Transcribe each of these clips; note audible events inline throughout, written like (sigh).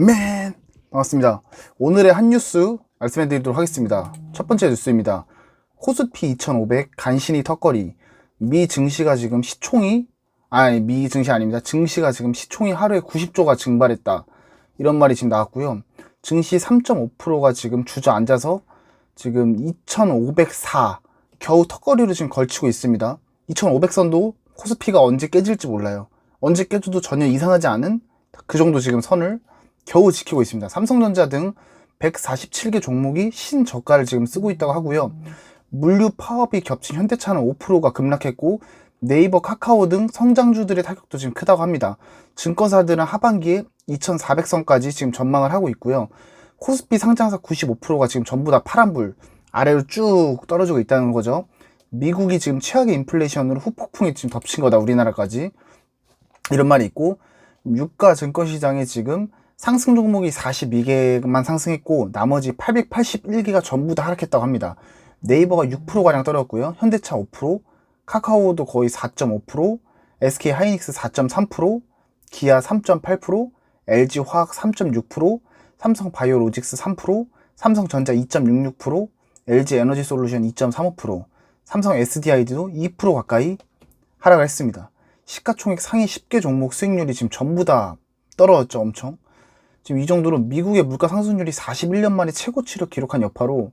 맨 반갑습니다. 오늘의 한 뉴스 말씀해 드리도록 하겠습니다. 첫 번째 뉴스입니다. 코스피 2500 간신히 턱걸이 미 증시가 지금 시총이 아니 미 증시 아닙니다. 증시가 지금 시총이 하루에 90조가 증발했다. 이런 말이 지금 나왔고요. 증시 3.5%가 지금 주저앉아서 지금 2504 겨우 턱걸이로 지금 걸치고 있습니다. 2500선도 코스피가 언제 깨질지 몰라요. 언제 깨져도 전혀 이상하지 않은 그 정도 지금 선을 겨우 지키고 있습니다. 삼성전자 등 147개 종목이 신저가를 지금 쓰고 있다고 하고요. 물류 파업이 겹친 현대차는 5%가 급락했고 네이버, 카카오 등 성장주들의 타격도 지금 크다고 합니다. 증권사들은 하반기에 2,400선까지 지금 전망을 하고 있고요. 코스피 상장사 95%가 지금 전부 다 파란불 아래로 쭉 떨어지고 있다는 거죠. 미국이 지금 최악의 인플레이션으로 후폭풍이 지금 덮친 거다 우리나라까지 이런 말이 있고 유가 증권 시장에 지금 상승 종목이 42개만 상승했고 나머지 881개가 전부 다 하락했다고 합니다. 네이버가 6%가량 떨어졌고요. 현대차 5%, 카카오도 거의 4.5%, SK 하이닉스 4.3%, 기아 3.8%, LG 화학 3.6%, 삼성 바이오로직스 3%, 삼성전자 2.66%, LG 에너지 솔루션 2.35%, 삼성 SDI도 2% 가까이 하락을 했습니다. 시가총액 상위 10개 종목 수익률이 지금 전부 다 떨어졌죠, 엄청. 지금 이 정도로 미국의 물가 상승률이 41년 만에 최고치를 기록한 여파로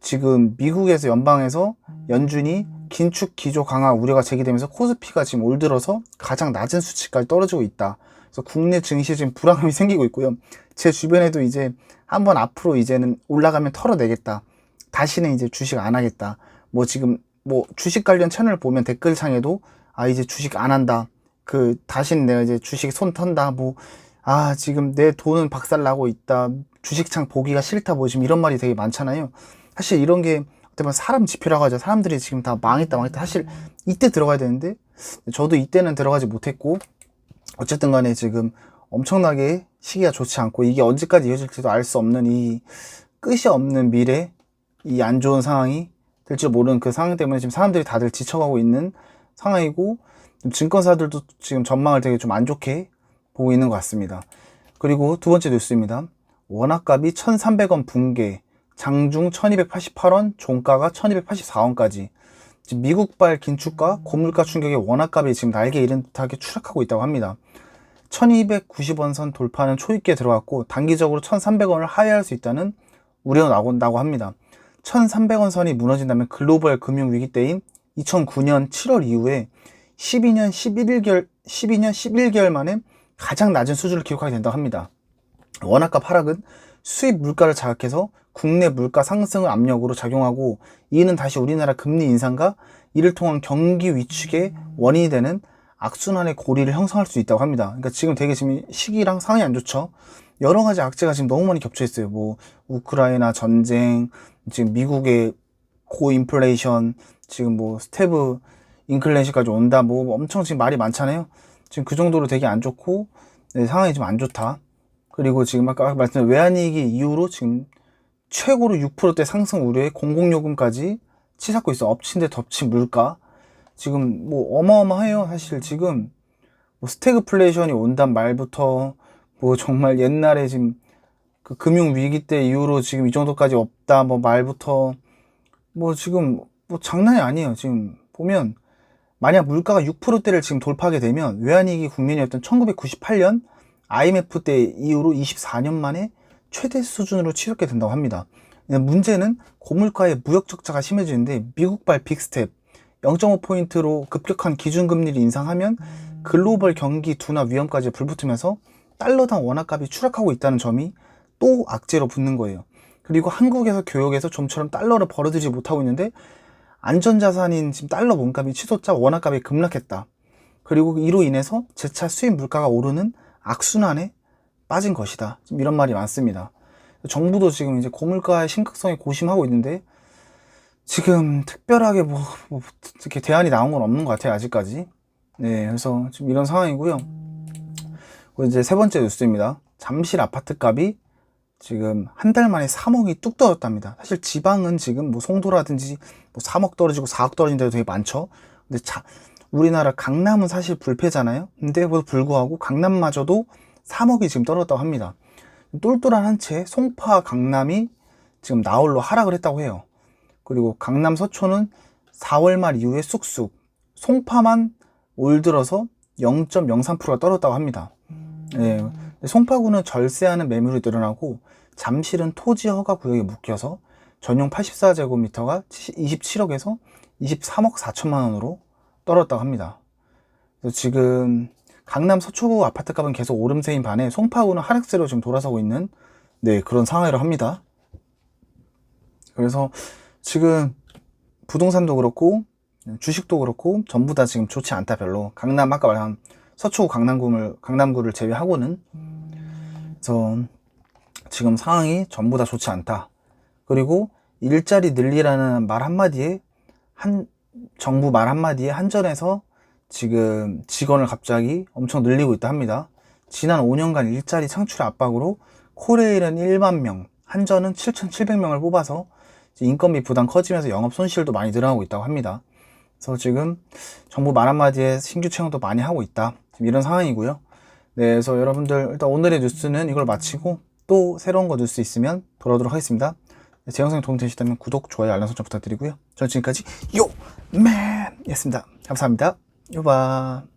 지금 미국에서 연방에서 연준이 긴축 기조 강화 우려가 제기되면서 코스피가 지금 올 들어서 가장 낮은 수치까지 떨어지고 있다. 그래서 국내 증시에 지금 불안감이 (laughs) 생기고 있고요. 제 주변에도 이제 한번 앞으로 이제는 올라가면 털어내겠다. 다시는 이제 주식 안 하겠다. 뭐 지금 뭐 주식 관련 채널 보면 댓글창에도 아 이제 주식 안 한다. 그 다시는 내가 이제 주식 손 턴다. 뭐 아, 지금 내 돈은 박살나고 있다. 주식창 보기가 싫다. 뭐 지금 이런 말이 되게 많잖아요. 사실 이런 게 어떻게 보면 사람 지표라고 하죠. 사람들이 지금 다 망했다, 망했다. 사실 이때 들어가야 되는데, 저도 이때는 들어가지 못했고, 어쨌든 간에 지금 엄청나게 시기가 좋지 않고, 이게 언제까지 이어질지도 알 수 없는 이 끝이 없는 미래, 이 안 좋은 상황이 될 줄 모르는 그 상황 때문에 지금 사람들이 다들 지쳐가고 있는 상황이고, 증권사들도 지금 전망을 되게 좀 안 좋게 보고 있는 것 같습니다. 그리고 두 번째 뉴스입니다. 원화값이 1,300원 붕괴, 장중 1,288원, 종가가 1,284원까지. 지금 미국발 긴축과 고물가 충격에 원화값이 지금 날개 잃은 듯하게 추락하고 있다고 합니다. 1290원 선 돌파는 초입기에 들어갔고 단기적으로 1300원을 하회할 수 있다는 우려가 나온다고 합니다. 1300원 선이 무너진다면 글로벌 금융 위기 때인 2009년 7월 이후에 12년 11개월 12년 11개월 만에 가장 낮은 수준을 기록하게 된다고 합니다. 원화값 하락은 수입 물가를 자극해서 국내 물가 상승을 압력으로 작용하고 이는 다시 우리나라 금리 인상과 이를 통한 경기 위축의 원인이 되는 악순환의 고리를 형성할 수 있다고 합니다. 그러니까 지금 되게 지금 시기랑 상황이 안 좋죠. 여러 가지 악재가 지금 너무 많이 겹쳐 있어요. 뭐 우크라이나 전쟁, 지금 미국의 고인플레이션, 지금 뭐 스테브 인클레이션까지 온다. 뭐 엄청 지금 말이 많잖아요. 지금 그 정도로 되게 안 좋고 네, 상황이 좀 안 좋다. 그리고 지금 아까 말씀드린 외환위기 이후로 지금 최고로 6%대 상승 우려에 공공요금까지 치닫고 있어. 엎친 데 덮친 물가. 지금 뭐 어마어마해요. 사실 지금 뭐 스태그플레이션이 온단 말부터 뭐 정말 옛날에 지금 그 금융 위기 때 이후로 지금 이 정도까지 없다 뭐 말부터 뭐 지금 뭐 장난이 아니에요. 지금 보면 만약 물가가 6%대를 지금 돌파하게 되면 외환위기 국면이었던 1998년 IMF 때 이후로 24년 만에 최대 수준으로 치솟게 된다고 합니다. 문제는 고물가의 무역 적자가 심해지는데 미국발 빅스텝 0.5포인트로 급격한 기준금리를 인상하면 글로벌 경기 둔화 위험까지 불붙으면서 달러당 원화값이 추락하고 있다는 점이 또 악재로 붙는 거예요. 그리고 한국에서 교역에서 좀처럼 달러를 벌어들이지 못하고 있는데 안전자산인 지금 달러 몸값이 치솟자 원화값이 급락했다. 그리고 이로 인해서 재차 수입 물가가 오르는 악순환에 빠진 것이다. 이런 말이 많습니다. 정부도 지금 이제 고물가의 심각성에 고심하고 있는데 지금 특별하게 뭐, 뭐 이렇게 대안이 나온 건 없는 것 같아요 아직까지. 네, 그래서 지금 이런 상황이고요. 그리고 이제 세 번째 뉴스입니다. 잠실 아파트 값이 지금 한 달 만에 3억이 뚝 떨어졌답니다. 사실 지방은 지금 뭐 송도라든지 뭐 3억 떨어지고 4억 떨어진 데도 되게 많죠. 근데 자, 우리나라 강남은 사실 불패잖아요. 근데 뭐 불구하고 강남마저도 3억이 지금 떨어졌다고 합니다. 똘똘한 한 채 송파 강남이 지금 나홀로 하락을 했다고 해요. 그리고 강남 서초는 4월 말 이후에 쑥쑥 송파만 올 들어서 0.03%가 떨어졌다고 합니다. 예, 송파구는 절세하는 매물이 늘어나고 잠실은 토지 허가 구역에 묶여서 전용 84제곱미터가 27억에서 23억 4천만 원으로 떨어졌다고 합니다. 지금 강남 서초구 아파트 값은 계속 오름세인 반에 송파구는 하락세로 지금 돌아서고 있는 네, 그런 상황이라고 합니다. 그래서 지금 부동산도 그렇고 주식도 그렇고 전부 다 지금 좋지 않다 별로 강남 아까 말한 서초구 강남구를 강남구를 제외하고는 그래서 지금 상황이 전부 다 좋지 않다. 그리고 일자리 늘리라는 말 한마디에 한 정부 말 한마디에 한전에서 지금 직원을 갑자기 엄청 늘리고 있다 합니다. 지난 5년간 일자리 창출 압박으로 코레일은 1만 명, 한전은 7,700명을 뽑아서 인건비 부담 커지면서 영업 손실도 많이 늘어나고 있다고 합니다. 그래서 지금 정부 말 한마디에 신규 채용도 많이 하고 있다. 이런 상황이고요. 네, 그래서 여러분들 일단 오늘의 뉴스는 이걸 마치고 또 새로운 거 뉴스 있으면 돌아오도록 하겠습니다. 네, 제 영상이 도움되셨다면 구독, 좋아요, 알람 설정 부탁드리고요. 저는 지금까지 요맨이었습니다. 감사합니다. 요바.